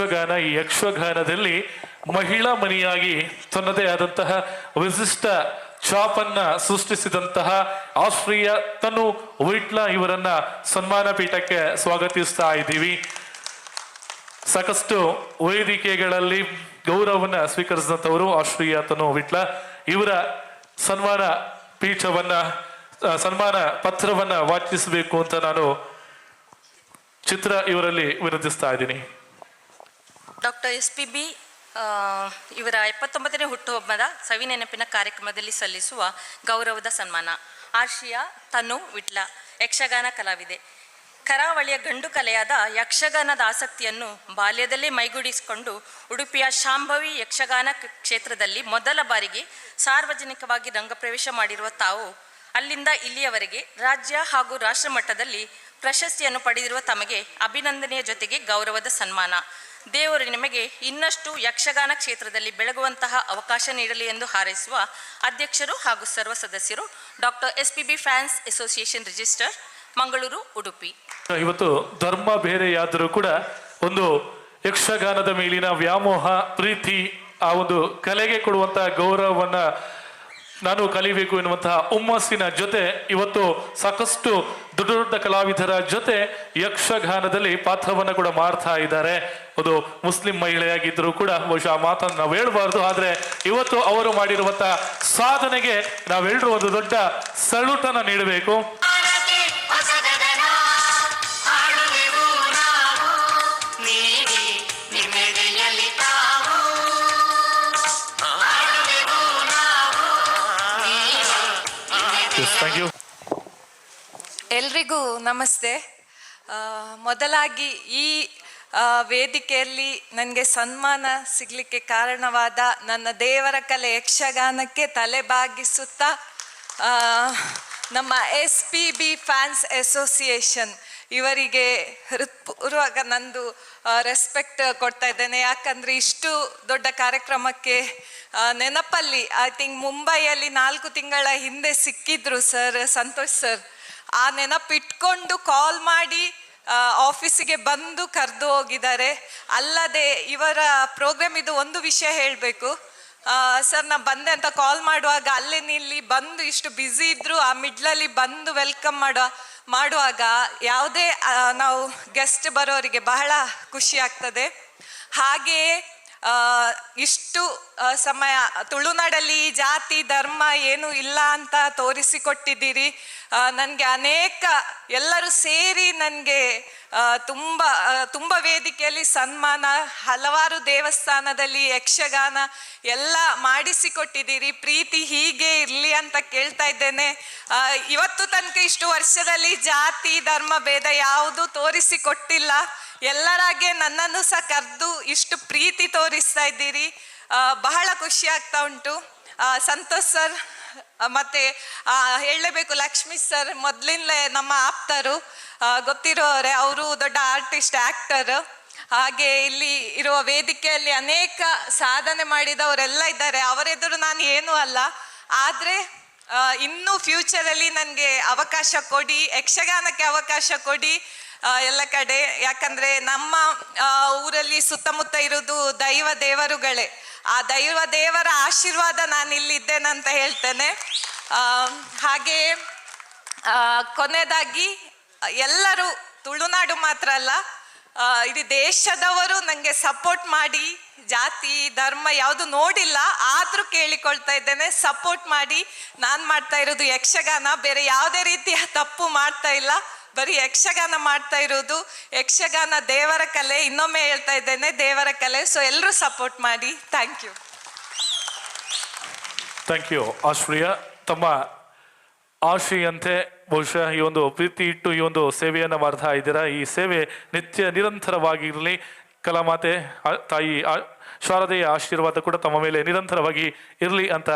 ಯಕ್ಷಗಾನ, ಈ ಯಕ್ಷಗಾನದಲ್ಲಿ ಮಹಿಳಾ ಮನಿಯಾಗಿ ತನ್ನದೇ ಆದಂತಹ ವಿಶಿಷ್ಟ ಚಾಪನ್ನ ಸೃಷ್ಟಿಸಿದಂತಹ ಆಸ್ಟ್ರಿಯ ತನು ವೈಟ್ಲ ಇವರನ್ನ ಸನ್ಮಾನ ಪೀಠಕ್ಕೆ ಸ್ವಾಗತಿಸ್ತಾ ಇದ್ದೀವಿ. ಸಾಕಷ್ಟು ವೇದಿಕೆಗಳಲ್ಲಿ ಗೌರವವನ್ನ ಸ್ವೀಕರಿಸಿದಂಥವರು ಆಸ್ಟ್ರಿಯ ತನು ವಿಟ್ಲ. ಇವರ ಸನ್ಮಾನ ಪೀಠವನ್ನ ಸನ್ಮಾನ ಪತ್ರವನ್ನ ವಾಚಿಸಬೇಕು ಅಂತ ನಾನು ಚಿತ್ರ ಇವರಲ್ಲಿ ವಿನಂತಿಸ್ತಾ ಇದ್ದೀನಿ. ಡಾಕ್ಟರ್ ಎಸ್ ಪಿ ಬಿ ಇವರ ಎಪ್ಪತ್ತೊಂಬತ್ತನೇ ಹುಟ್ಟುಹಬ್ಬದ ಸವಿನೆನಪಿನ ಕಾರ್ಯಕ್ರಮದಲ್ಲಿ ಸಲ್ಲಿಸುವ ಗೌರವದ ಸನ್ಮಾನ. ಆರ್ಷಿಯಾ ತನು ವಿಟ್ಲ, ಯಕ್ಷಗಾನ ಕಲಾವಿದೆ. ಕರಾವಳಿಯ ಗಂಡು ಕಲೆಯಾದ ಯಕ್ಷಗಾನದ ಆಸಕ್ತಿಯನ್ನು ಬಾಲ್ಯದಲ್ಲೇ ಮೈಗೂಡಿಸಿಕೊಂಡು ಉಡುಪಿಯ ಶಾಂಭವಿ ಯಕ್ಷಗಾನ ಕ್ಷೇತ್ರದಲ್ಲಿ ಮೊದಲ ಬಾರಿಗೆ ಸಾರ್ವಜನಿಕವಾಗಿ ರಂಗಪ್ರವೇಶ ಮಾಡಿರುವ ತಾವು, ಅಲ್ಲಿಂದ ಇಲ್ಲಿಯವರೆಗೆ ರಾಜ್ಯ ಹಾಗೂ ರಾಷ್ಟ್ರ ಮಟ್ಟದಲ್ಲಿ ಪ್ರಶಸ್ತಿಯನ್ನು ಪಡೆದಿರುವ ತಮಗೆ ಅಭಿನಂದನೆಯ ಜೊತೆಗೆ ಗೌರವದ ಸನ್ಮಾನ. ದೇವರು ನಿಮಗೆ ಇನ್ನಷ್ಟು ಯಕ್ಷಗಾನ ಕ್ಷೇತ್ರದಲ್ಲಿ ಬೆಳಗುವಂತಹ ಅವಕಾಶ ನೀಡಲಿ ಎಂದು ಹಾರೈಸುವ ಅಧ್ಯಕ್ಷರು ಹಾಗೂ ಸರ್ವ ಸದಸ್ಯರು doctor S P B fans association register Mangaluru, Udupi. ಇವತ್ತು ಧರ್ಮ ಬೇರೆಯಾದರೂ ಕೂಡ ಒಂದು ಯಕ್ಷಗಾನದ ಮೇಲಿನ ವ್ಯಾಮೋಹ, ಪ್ರೀತಿ, ಆ ಒಂದು ಕಲೆಗೆ ಕೊಡುವಂತಹ ಗೌರವವನ್ನ ನಾನು ಕಲಿಬೇಕು ಎನ್ನುವಂತಹ ಹುಮ್ಮಸ್ಸಿನ ಜೊತೆ ಇವತ್ತು ಸಾಕಷ್ಟು ದೊಡ್ಡ ದೊಡ್ಡ ಕಲಾವಿದರ ಜೊತೆ ಯಕ್ಷಗಾನದಲ್ಲಿ ಪಾತ್ರವನ್ನು ಕೂಡ ಮಾಡ್ತಾ ಇದ್ದಾರೆ. ಅದು ಮುಸ್ಲಿಂ ಮಹಿಳೆಯಾಗಿದ್ದರೂ ಕೂಡ ಬಹುಶಃ ಮಾತನ್ನು ನಾವು ಹೇಳ್ಬಾರ್ದು. ಆದರೆ ಇವತ್ತು ಅವರು ಮಾಡಿರುವಂತಹ ಸಾಧನೆಗೆ ನಾವೆಲ್ಲರೂ ಒಂದು ದೊಡ್ಡ ಸಲೂಟನ್ನು ನೀಡಬೇಕು. ಥ್ಯಾಂಕ್ ಯು ಎಲ್ರಿಗೂ ನಮಸ್ತೆ. ಮೊದಲಾಗಿ ಈ ವೇದಿಕೆಯಲ್ಲಿ ನನಗೆ ಸನ್ಮಾನ ಸಿಗಲಿಕ್ಕೆ ಕಾರಣವಾದ ನನ್ನ ದೇವರ ಕಲೆ ಯಕ್ಷಗಾನಕ್ಕೆ ತಲೆಬಾಗಿಸುತ್ತಾ ನಮ್ಮ S P B fans association ಇವರಿಗೆ ಹೃತ್ಪೂರ್ವಕ ನಂದು ರೆಸ್ಪೆಕ್ಟ್ ಕೊಡ್ತಾ ಇದ್ದೇನೆ. ಯಾಕಂದರೆ ಇಷ್ಟು ದೊಡ್ಡ ಕಾರ್ಯಕ್ರಮಕ್ಕೆ ನೆನಪಲ್ಲಿ ಐ ಥಿಂಕ್ ಮುಂಬೈಯಲ್ಲಿ ನಾಲ್ಕು ತಿಂಗಳ ಹಿಂದೆ ಸಿಕ್ಕಿದ್ರು ಸರ್ ಸಂತೋಷ್ ಸರ್ ಆ ನೆನಪಿಟ್ಕೊಂಡು ಕಾಲ್ ಮಾಡಿ ಆಫೀಸಿಗೆ ಬಂದು ಕರೆದು ಹೋಗಿದ್ದಾರೆ. ಅಲ್ಲದೆ ಇವರ ಪ್ರೋಗ್ರಾಮ್ ಇದು ಒಂದು ವಿಷಯ ಹೇಳಬೇಕು. ಸರ್ ನಾ ಬಂದೆ ಅಂತ ಕಾಲ್ ಮಾಡುವಾಗ ಅಲ್ಲೇ ನಿಲ್ಲಿ ಬಂದು ಇಷ್ಟು ಬ್ಯುಸಿ ಇದ್ರು, ಆ ಮಿಡ್ಲಲ್ಲಿ ಬಂದು ವೆಲ್ಕಮ್ ಮಾಡುವ ಮಾಡುವಾಗ ಯಾವುದೇ ನಾವು ಗೆಸ್ಟ್ ಬರೋರಿಗೆ ಬಹಳ ಖುಷಿ ಆಗ್ತದೆ. ಹಾಗೆಯೇ ಇಷ್ಟು ಸಮಯ, ತುಳುನಾಡಲ್ಲಿ ಜಾತಿ, ಧರ್ಮ ಏನು ಇಲ್ಲ ಅಂತ ತೋರಿಸಿಕೊಟ್ಟಿದ್ದೀರಿ. ನನಗೆ ಅನೇಕ, ಎಲ್ಲರೂ ಸೇರಿ ನನಗೆ ತುಂಬ ತುಂಬ ವೇದಿಕೆಯಲ್ಲಿ ಸನ್ಮಾನ, ಹಲವಾರು ದೇವಸ್ಥಾನದಲ್ಲಿ ಯಕ್ಷಗಾನ ಎಲ್ಲ ಮಾಡಿಸಿಕೊಟ್ಟಿದ್ದೀರಿ. ಪ್ರೀತಿ ಹೀಗೆ ಇರಲಿ ಅಂತ ಕೇಳ್ತಾ ಇದ್ದೇನೆ. ಇವತ್ತು ತನಕ ಇಷ್ಟು ವರ್ಷದಲ್ಲಿ ಜಾತಿ, ಧರ್ಮ, ಭೇದ ಯಾವುದು ತೋರಿಸಿಕೊಟ್ಟಿಲ್ಲ. ಎಲ್ಲರಾಗೆ ನನ್ನನ್ನು ಸಹ ಕರೆದು ಇಷ್ಟು ಪ್ರೀತಿ ತೋರಿಸ್ತಾ ಇದ್ದೀರಿ. ಬಹಳ ಖುಷಿ ಆಗ್ತಾ ಉಂಟು. ಸಂತೋಷ್ ಸರ್ ಮತ್ತೆ ಹೇಳಲೇಬೇಕು ಲಕ್ಷ್ಮೀ ಸರ್, ಮೊದಲಿಂದಲೇ ನಮ್ಮ ಆಪ್ತರು ಗೊತ್ತಿರೋರೆ, ಅವರು ದೊಡ್ಡ ಆರ್ಟಿಸ್ಟ್, ಆಕ್ಟರ್. ಹಾಗೆ ಇಲ್ಲಿ ಇರುವ ವೇದಿಕೆಯಲ್ಲಿ ಅನೇಕ ಸಾಧನೆ ಮಾಡಿದವರೆಲ್ಲ ಇದ್ದಾರೆ. ಅವರೆದುರು ನಾನು ಏನೂ ಅಲ್ಲ. ಆದರೆ ಇನ್ನೂ ಫ್ಯೂಚರಲ್ಲಿ ನನಗೆ ಅವಕಾಶ ಕೊಡಿ, ಯಕ್ಷಗಾನಕ್ಕೆ ಅವಕಾಶ ಕೊಡಿ ಎಲ್ಲ ಕಡೆ. ಯಾಕಂದ್ರೆ ನಮ್ಮ ಊರಲ್ಲಿ ಸುತ್ತಮುತ್ತ ಇರೋದು ದೈವ ದೇವರುಗಳೇ. ಆ ದೈವ ದೇವರ ಆಶೀರ್ವಾದ ನಾನು ಇಲ್ಲಿದ್ದೇನಂತ ಹೇಳ್ತೇನೆ. ಹಾಗೆ ಕೊನೆಯದಾಗಿ ಎಲ್ಲರೂ ತುಳುನಾಡು ಮಾತ್ರ ಅಲ್ಲ ಇಡೀ ದೇಶದವರು ನನಗೆ ಸಪೋರ್ಟ್ ಮಾಡಿ, ಜಾತಿ, ಧರ್ಮ ಯಾವುದು ನೋಡಿಲ್ಲ, ಆದರೂ ಕೇಳಿಕೊಳ್ತಾ ಇದ್ದೇನೆ, ಸಪೋರ್ಟ್ ಮಾಡಿ, ನಾನು ಮಾಡ್ತಾ ಇರೋದು ಯಕ್ಷಗಾನ, ಬೇರೆ ಯಾವುದೇ ರೀತಿಯ ತಪ್ಪು ಮಾಡ್ತಾ ಇಲ್ಲ. ಬರೀ ಯಕ್ಷಗಾನ ಮಾಡ್ತಾ ಇರೋದು, ಯಕ್ಷಗಾನ ದೇವರ ಕಲೆ, ಇನ್ನೊಮ್ಮೆ ಹೇಳ್ತಾ ಇದ್ದೇನೆ, ದೇವರ ಕಲೆ. ಸೊ ಎಲ್ಲರೂ ಸಪೋರ್ಟ್ ಮಾಡಿ. ಥ್ಯಾಂಕ್ ಯು ಥ್ಯಾಂಕ್ ಯು ಆಶ್ರಿಯ. ತಮ್ಮ ಆಶೆಯಂತೆ ಬಹುಶಃ ಈ ಒಂದು ಪ್ರೀತಿ ಇಟ್ಟು ಈ ಒಂದು ಸೇವೆಯನ್ನು ಮಾಡ್ತಾ ಇದ್ದೀರಾ? ಈ ಸೇವೆ ನಿತ್ಯ ನಿರಂತರವಾಗಿರಲಿ. ಕಲಾಮಾತೆ ತಾಯಿ ಶಾರದೆಯ ಆಶೀರ್ವಾದ ಕೂಡ ತಮ್ಮ ಮೇಲೆ ನಿರಂತರವಾಗಿ ಇರಲಿ ಅಂತ